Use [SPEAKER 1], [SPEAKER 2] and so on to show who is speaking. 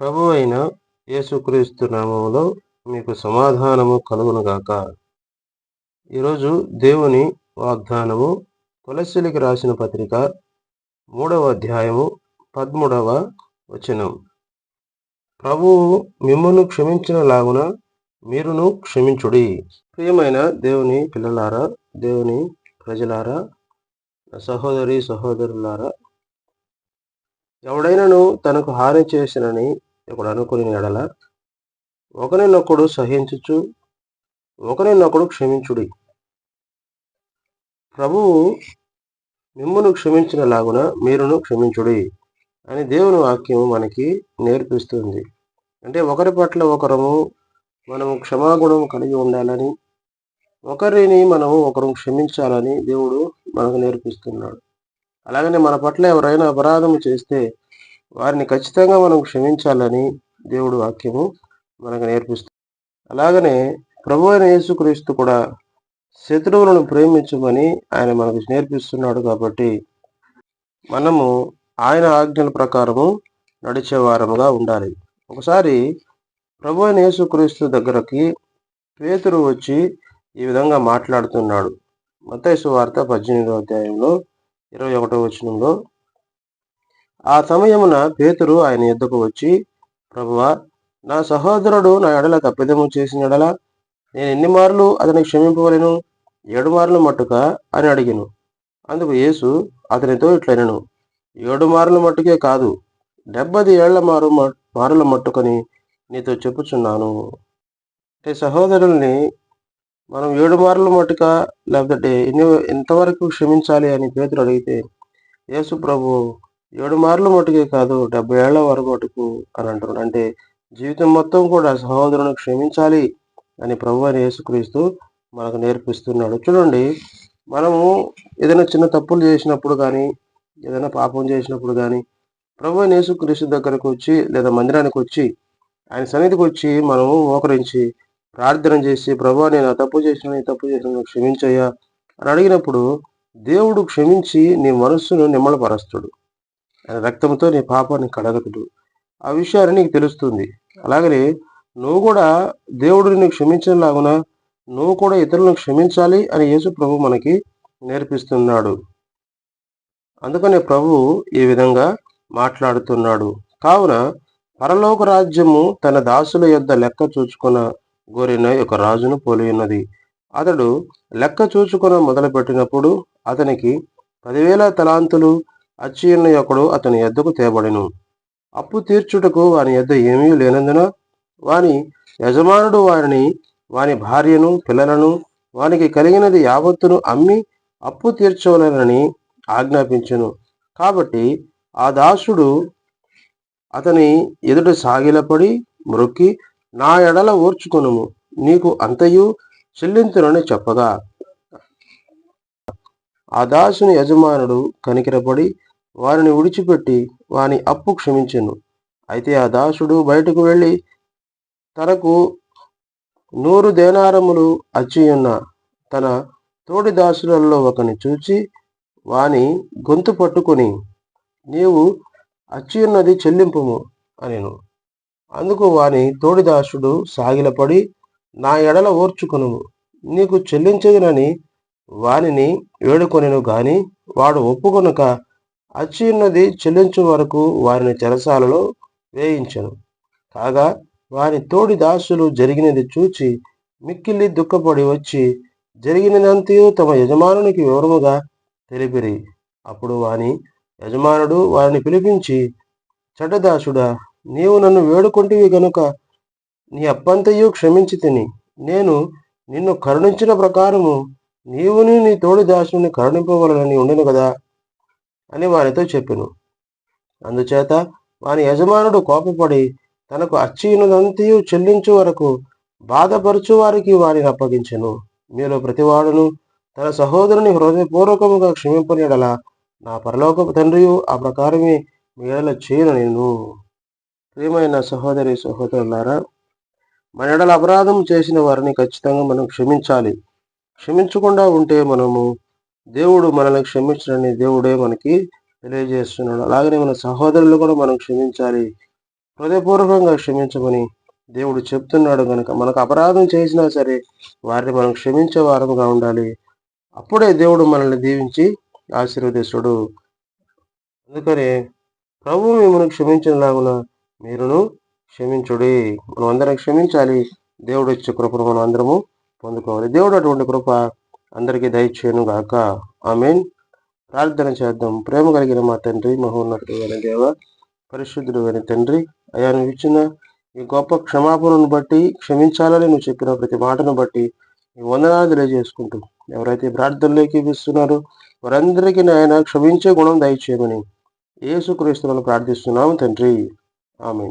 [SPEAKER 1] ప్రభు అయిన యేసుక్రీస్తు నామములో మీకు సమాధానము కలుగునుగాక. ఈరోజు దేవుని వాగ్దానము తులసిలికి రాసిన పత్రిక మూడవ అధ్యాయము పదమూడవ వచనం. ప్రభువు మిమ్మల్ని క్షమించిన లాగున మీరును క్షమించుడి. ప్రియమైన దేవుని పిల్లలారా దేవుని ప్రజలారా సహోదరి సహోదరులారా ఎవడైనను తనకు హాని చేసినని ఒకడు అనుకుని ఎడల ఒకరినొకడు సహించుచు ఒకరినొకడు క్షమించుడి. ప్రభువు మిమ్మును క్షమించిన లాగున మీరును క్షమించుడి అని దేవుని వాక్యం మనకి నేర్పిస్తుంది. అంటే ఒకరి పట్ల ఒకరము మనము క్షమాగుణం కలిగి ఉండాలని ఒకరిని మనము ఒకరు క్షమించాలని దేవుడు మనకు నేర్పిస్తున్నాడు. అలాగనే మన పట్ల ఎవరైనా అపరాధము చేస్తే వారిని ఖచ్చితంగా మనం క్షమించాలని దేవుడు వాక్యము మనకు నేర్పిస్తుంది అలాగనే ప్రభు అయిన యేసుక్రీస్తు కూడా శత్రువులను ప్రేమించమని ఆయన మనకు నేర్పిస్తున్నాడు కాబట్టి మనము ఆయన ఆజ్ఞల ప్రకారము నడిచే వారముగా ఉండాలి. ఒకసారి ప్రభు అయిన యేసుక్రీస్తు దగ్గరకి పేతురు వచ్చి ఈ విధంగా మాట్లాడుతున్నాడు. మతైసు వార్త పద్దెనిమిదో అధ్యాయంలో ఇరవై ఒకటో వచనంలో ఆ సమయమున పేతురు ఆయన యుద్ధకు వచ్చి ప్రభువా నా సహోదరుడు నా ఎడల తప్పిదము చేసిన ఎడల నేను ఎన్ని మార్లు అతని క్షమింపవలను? ఏడు మార్లు మట్టుక? అని అడిగిను. అందుకు యేసు అతనితో ఇట్లనను ఏడు మార్లు మట్టుకే కాదు డెబ్బది ఏళ్ళ మారు మారుల మట్టుకొని నీతో చెప్పుచున్నాను. అంటే సహోదరుల్ని మనం ఏడు మార్లు మట్టుక లేకపోతే ఎన్ని ఎంతవరకు క్షమించాలి? అని పేతురు అడిగితే యేసు ప్రభు ఏడు మార్లు మటుకే కాదు డెబ్బై ఏళ్ళ వరకు మటుకు అని అంటున్నాడు అంటే జీవితం మొత్తం కూడా సహోదరుని క్షమించాలి అని ప్రభు అని యేసుక్రీస్తు మనకు నేర్పిస్తున్నాడు. చూడండి మనము ఏదైనా చిన్న తప్పులు చేసినప్పుడు కానీ ఏదైనా పాపం చేసినప్పుడు కానీ ప్రభు అని యేసుక్రీస్తు దగ్గరకు వచ్చి లేదా మందిరానికి వచ్చి ఆయన సన్నిధికి వచ్చి మనము మోకరించి ప్రార్థన చేసి ప్రభా నేను ఆ తప్పు చేసిన తప్పు చేసిన క్షమించయ్యా అని అడిగినప్పుడు దేవుడు క్షమించి నీ మనస్సును నిమ్మలపరుస్తుడు. రక్తంతో నీ పాపాన్ని కడగతుడు ఆ విషయాన్ని నీకు తెలుస్తుంది. అలాగనే నువ్వు కూడా దేవుడు నిన్ను క్షమించలాగున నువ్వు కూడా ఇతరులను క్షమించాలి అని యేసు ప్రభు మనకి నేర్పిస్తున్నాడు. అందుకనే ప్రభు ఈ విధంగా మాట్లాడుతున్నాడు. కావున పరలోక రాజ్యము తన దాసుల యొద్ద లెక్క చూచుకున్న గోరిన ఒక రాజును పోలి ఉన్నది. అతడు లెక్క చూచుకున మొదలుపెట్టినప్పుడు అతనికి పదివేల తలాంతులు అచ్చి ఉన్న ఒకడు అతని ఎద్దకు తేబడెను. అప్పు తీర్చుటకు వాని ఎద్ద ఏమీ లేనందున వాని యజమానుడు వారిని వాని భార్యను పిల్లలను వానికి కలిగినది యావత్తును అమ్మి అప్పు తీర్చవలనని ఆజ్ఞాపించను. కాబట్టి ఆ దాసుడు అతని ఎదుట సాగిలపడి మ్రొక్కి నా ఎడల ఓర్చుకొనుము నీకు అంతయు చెల్లింతునని చెప్పగా ఆ దాసుని యజమానుడు కనికిరపడి వారిని విడిచిపెట్టి వాని అప్పు క్షమించెను. అయితే ఆ దాసుడు బయటకు వెళ్ళి తనకు నూరు దేనారములు అచ్చియున్న తన తోడి దాసులలో ఒకని చూచి వాని గొంతు పట్టుకొని నీవు అచ్చియున్నది చెల్లింపుము అనిను. అందుకు వాని తోడిదాసుడు సాగిలపడి నా ఎడల ఓర్చుకును నీకు చెల్లించదునని వానిని వేడుకొనెను గాని వాడు ఒప్పుకొనక అచ్చిన్నది చెల్లించు వరకు వారిని చెరసాలలో వేయించను. కాగా వారి తోడి దాసులు జరిగినది చూచి మిక్కిల్లి దుఃఖపడి వచ్చి జరిగినదంతయు తమ యజమానునికి వివరముగా తెలిపిరి. అప్పుడు వాని యజమానుడు వారిని పిలిపించి చెడ్డదాసుడా నీవు నన్ను వేడుకుంటివి గనుక నీ అప్పంతయు క్షమించి తిని నేను నిన్ను కరుణించిన ప్రకారము నీవుని నీ తోడి దాసుని కరుణింపవలనని ఉండను కదా? అని వారితో చెప్పెను. అందుచేత వాని యజమానుడు కోపపడి తనకు అచ్చినదంతయు చెల్లించు వరకు బాధపరచు వారికి వారిని అప్పగించెను. మీలో ప్రతివాడును తన సహోదరుని హృదయపూర్వకముగా క్షమింపనిడలా నా పరలోకపు తండ్రియు ఆ ప్రకారమే మీ చేయను నేను. ప్రియమైన సహోదరి సహోదరులారా మన ఎడల అపరాధం చేసిన వారిని ఖచ్చితంగా మనం క్షమించాలి. క్షమించకుండా ఉంటే మనము దేవుడు మనల్ని క్షమించడని దేవుడే మనకి తెలియజేస్తున్నాడు. అలాగనే మన సహోదరులు కూడా మనం క్షమించాలి. హృదయపూర్వకంగా క్షమించమని దేవుడు చెప్తున్నాడు కనుక మనకు అపరాధం చేసినా సరే వారిని మనం క్షమించే వారముగా ఉండాలి. అప్పుడే దేవుడు మనల్ని దీవించి ఆశీర్వదిస్తుడు. అందుకని ప్రభు మిమ్మల్ని క్షమించినలాగున మీరును క్షమించుడి. మనం అందరం క్షమించాలి. దేవుడు ఇచ్చే కృపను మనం అందరము పొందుకోవాలి. దేవుడు అటువంటి కృప అందరికీ దయచేయను గాక. ఆమెన్. ప్రార్థన చేద్దాం. ప్రేమ కలిగిన మా తండ్రి మహోన్నతుడైన దేవ పరిశుద్ధుడు అయిన తండ్రి అయా నువ్వు ఇచ్చిన ఈ గొప్ప క్షమాపణను బట్టి క్షమించాలని నువ్వు చెప్పిన ప్రతి మాటను బట్టి ఈ వందనాలు తెలియజేసుకుంటూ ఎవరైతే ప్రార్థనలోకి ఇస్తున్నారో వారందరికీ నాయన క్షమించే గుణం దయచేయమని ఏసుక్రీస్తులను ప్రార్థిస్తున్నాము తండ్రి. ఆమె